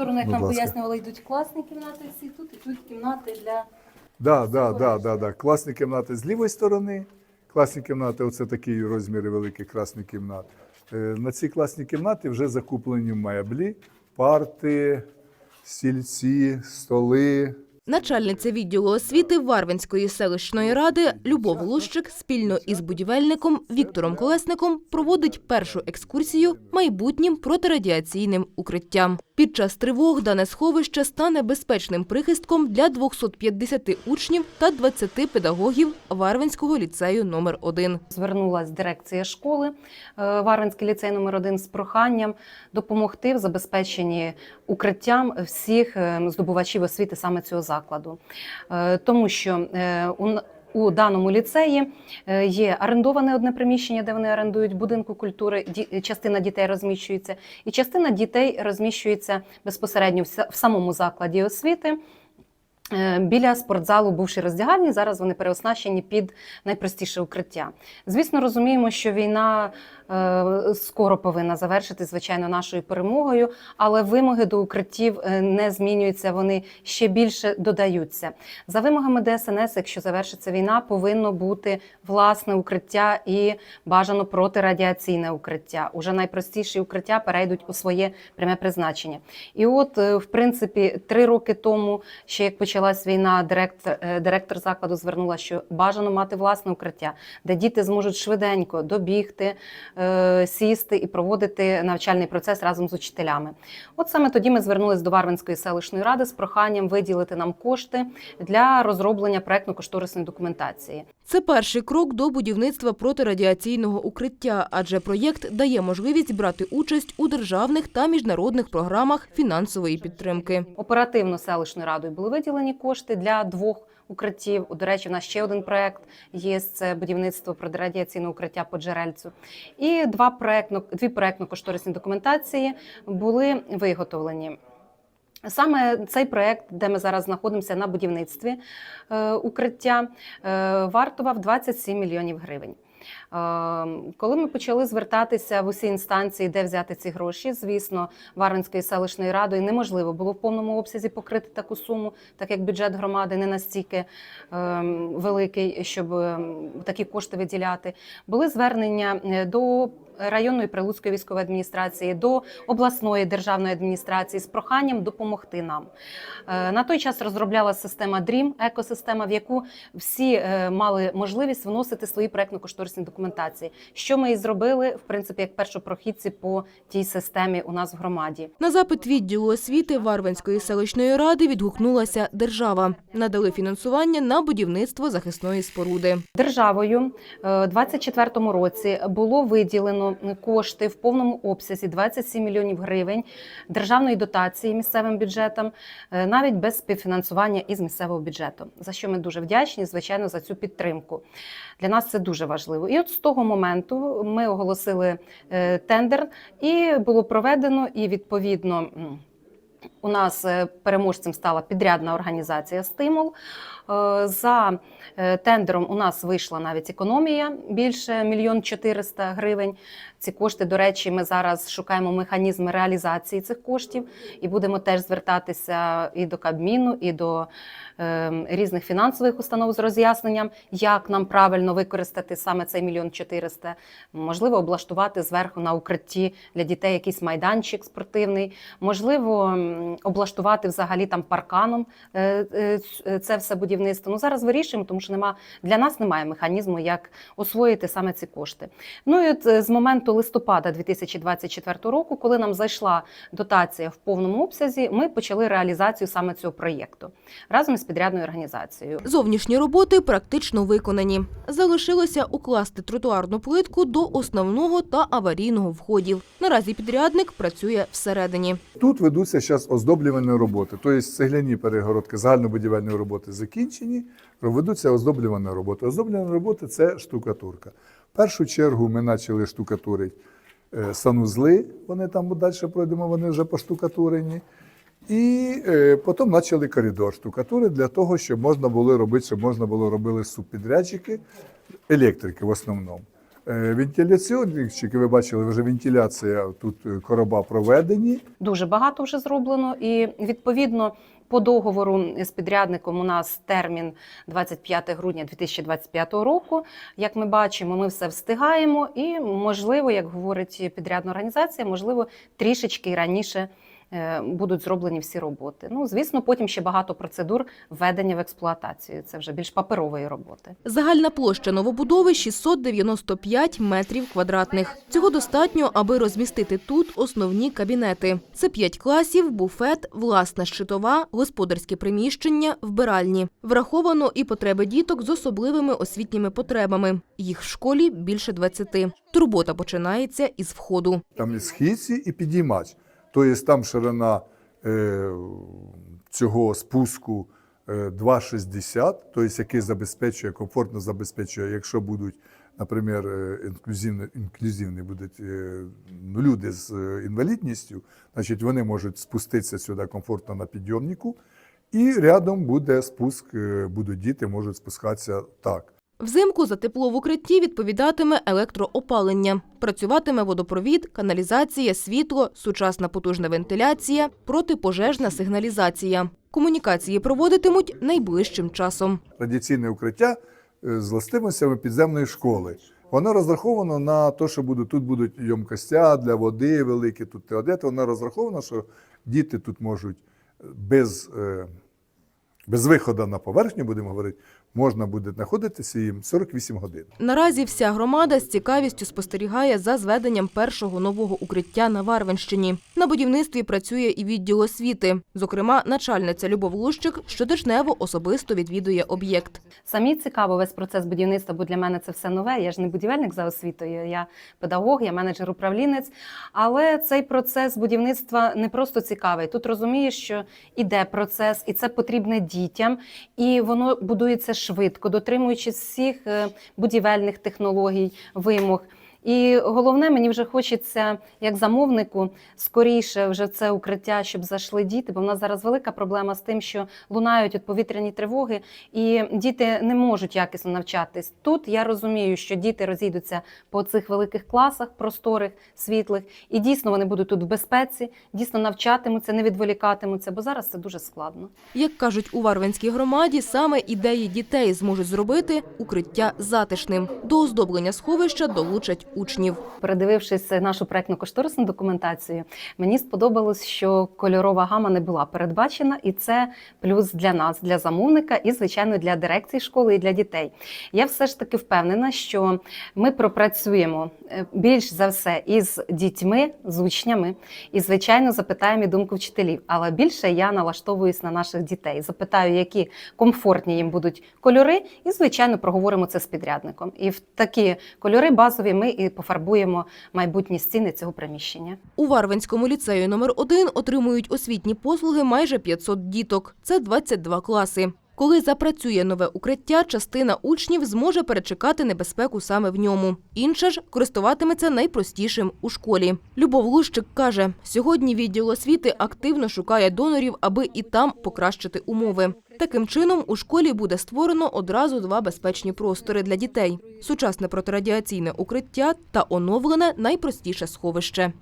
сторону, як Будь нам ласка. пояснювали, йдуть класні кімнати всі, тут ідуть кімнати для Да, да, да, да, да. Класні кімнати з лівої сторони. Класні кімнати, оце такі розміри великі красні кімнат. Е, На ці класні кімнати вже закуплені меблі, парти, стільці, столи. Начальниця відділу освіти Варвинської селищної ради Любов Лущик спільно із будівельником Віктором Колесником проводить першу екскурсію майбутнім протирадіаційним укриттям. Під час тривог дане сховище стане безпечним прихистком для 250 учнів та 20 педагогів Варвинського ліцею номер 1 звернулася дирекція школи е, Варвинський ліцей номер 1 з проханням допомогти в забезпеченні укриттям всіх е, здобувачів освіти саме цього закладу, Е, тому що е, у даному ліцеї е, є орендоване одне приміщення, де вони орендують будинку культури. ді- Частина дітей розміщується, і частина дітей розміщується безпосередньо в самому закладі освіти. Е, Біля спортзалу бувші роздягальні, зараз вони переоснащені під найпростіше укриття. Звісно, розуміємо, що війна е, скоро повинна завершити, звичайно, нашою перемогою, але вимоги до укриттів е, не змінюються, вони ще більше додаються. За вимогами ДСНС, якщо завершиться війна, повинно бути власне укриття і бажано протирадіаційне укриття. Уже найпростіші укриття перейдуть у своє пряме призначення. І от, в принципі, три роки тому, ще як почалась війна, директор, е, директор закладу звернула, що бажано мати власне укриття, де діти зможуть швиденько добігти, е, сісти і проводити навчальний процес разом з учителями. От саме тоді ми звернулись до Варвинської селищної ради з проханням виділити нам кошти для розроблення проектно-кошторисної документації. Це перший крок до будівництва протирадіаційного укриття, адже проєкт дає можливість брати участь у державних та міжнародних програмах фінансової підтримки. Оперативно селищною радою були виділені кошти для двох укриттів. До речі, в нас ще один проект є це будівництво протирадіаційного укриття по джерельцю. І два проектно дві проектно-кошторисні документації були виготовлені. Саме цей проект, де ми зараз знаходимося на будівництві е, укриття, е, вартував 27 мільйонів гривень. Е, Коли ми почали звертатися в усі інстанції, де взяти ці гроші, звісно, Варвинською селищною радою неможливо було в повному обсязі покрити таку суму, так як бюджет громади не настільки великий, щоб ем, такі кошти виділяти. Були звернення до районної прилуцької військової адміністрації, до обласної державної адміністрації з проханням допомогти нам. Е, На той час розроблялася система DREAM, екосистема, в яку всі е, мали можливість вносити свої проектно-кошторисні документації. Що ми і зробили, в принципі, як першопрохідці по тій системі у нас в громаді. На запит відділу освіти Варвинської селищної ради відгукнулася держава. Надали фінансування на будівництво захисної споруди. Державою е, у 2024 році було виділено кошти в повному обсязі 27 мільйонів гривень державної дотації місцевим бюджетам, е, навіть без співфінансування із місцевого бюджету. За що ми дуже вдячні, звичайно, за цю підтримку. Для нас це дуже важливо. І от з того моменту ми оголосили е, тендер, і було проведено і відповідно. У нас е, переможцем стала підрядна організація Стимул. Е, За е, тендером у нас вийшла навіть економія більше мільйон 400 гривень. Ці кошти, до речі, ми зараз шукаємо механізми реалізації цих коштів і будемо теж звертатися і до Кабміну, і до е, різних фінансових установ з роз'ясненням, як нам правильно використати саме цей мільйон 400. Можливо, облаштувати зверху на укритті для дітей якийсь майданчик спортивний. Можливо, облаштувати взагалі там парканом е, е, це все будівництво. Ну зараз вирішуємо, тому що нема для нас немає механізму, як освоїти саме ці кошти. Ну і от е, з моменту листопада 2024 року, коли нам зайшла дотація в повному обсязі, ми почали реалізацію саме цього проєкту разом із підрядною організацією. Зовнішні роботи практично виконані. Залишилося укласти тротуарну плитку до основного та аварійного входів. Наразі підрядник працює всередині. Тут ведуться зараз оздоблювальні роботи. Тобто цегляні перегородки загальнобудівельної роботи закінчені, ведуться оздоблювані роботи. Оздоблювані роботи це штукатурка. Першу чергу ми почали штукатурити е, санузли, вони там далі пройдемо, вони вже поштукатурені. І е, потім почали коридор штукатури для того, щоб можна було робити, щоб можна було робити субпідрядчики, електрики в основному. Е, ви бачили, вже вентиляція тут е, короба проведені. Дуже багато вже зроблено, і відповідно по договору з підрядником у нас термін 25 грудня 2025 року. Як ми бачимо, ми все встигаємо, і можливо, як говорить підрядна організація, можливо, трішечки раніше. Е, Будуть зроблені всі роботи. Ну, звісно, потім ще багато процедур введення в експлуатацію. Це вже більш паперової роботи. Загальна площа новобудови 695 метрів квадратних. Цього достатньо, аби розмістити тут основні кабінети. Це 5 класів, буфет, власна щитова, господарське приміщення, вбиральні. Враховано і потреби діток з особливими освітніми потребами. Їх в школі більше 20. Турбота починається із входу. Там і східці, і підіймач. Тобто там ширина е, цього спуску е, 2,60, тобто який забезпечує, комфортно забезпечує, якщо будуть, наприклад, е, інклюзивні, інклюзивні будуть е, ну, люди з е, інвалідністю, значить вони можуть спуститися сюди комфортно на підйомнику, і рядом буде спуск, е, будуть діти, можуть спускатися так. Взимку за тепло в укритті відповідатиме електроопалення. Працюватиме водопровід, каналізація, світло, сучасна потужна вентиляція, протипожежна сигналізація. Комунікації проводитимуть найближчим часом. радіаційне укриття е, з властивостями підземної школи. Воно розраховано на те, що будуть, тут будуть ємкостя для води великі, тут туалети. Воно розраховано, що діти тут можуть без, е, без виходу на поверхню, будемо говорити, можна буде знаходитися їм 48 годин. Наразі вся громада з цікавістю спостерігає за зведенням першого нового укриття на Варвенщині. На будівництві працює і відділ освіти. Зокрема, начальниця Любов Лущик щотижнево особисто відвідує об'єкт. Самі цікаво весь процес будівництва, бо для мене це все нове. Я ж не будівельник за освітою, я педагог, я менеджер управлінець. Але цей процес будівництва не просто цікавий. Тут розумієш, що іде процес, і це потрібне дітям, і воно будується швидко, дотримуючись всіх е, будівельних технологій, вимог. І головне, мені вже хочеться, як замовнику, скоріше вже це укриття, щоб зайшли діти, бо в нас зараз велика проблема з тим, що лунають от повітряні тривоги, і діти не можуть якісно навчатись. Тут я розумію, що діти розійдуться по цих великих класах, просторих, світлих, і дійсно вони будуть тут в безпеці, дійсно навчатимуться, не відволікатимуться, бо зараз це дуже складно. Як кажуть у Варвенській громаді, саме ідеї дітей зможуть зробити укриття затишним. До оздоблення сховища долучать учнів. Передивившись нашу проектно-кошторисну документацію, мені сподобалось, що кольорова гама не була передбачена, і це плюс для нас, для замовника, і звичайно для дирекції школи і для дітей. Я все ж таки впевнена, що ми пропрацюємо е, більш за все із дітьми, з учнями, і звичайно запитаємо і думку вчителів. Але більше я налаштовуюсь на наших дітей. Запитаю, які комфортні їм будуть кольори, і звичайно проговоримо це з підрядником. І в такі кольори базові ми і пофарбуємо майбутні стіни цього приміщення. У Варвенському ліцею номер 1 отримують освітні послуги майже 500 діток. Це 22 класи. Коли запрацює нове укриття, частина учнів зможе перечекати небезпеку саме в ньому. Інша ж користуватиметься найпростішим у школі. Любов Лущик каже, сьогодні відділ освіти активно шукає донорів, аби і там покращити умови. Таким чином, у школі буде створено одразу два безпечні простори для дітей: сучасне протирадіаційне укриття та оновлене найпростіше сховище.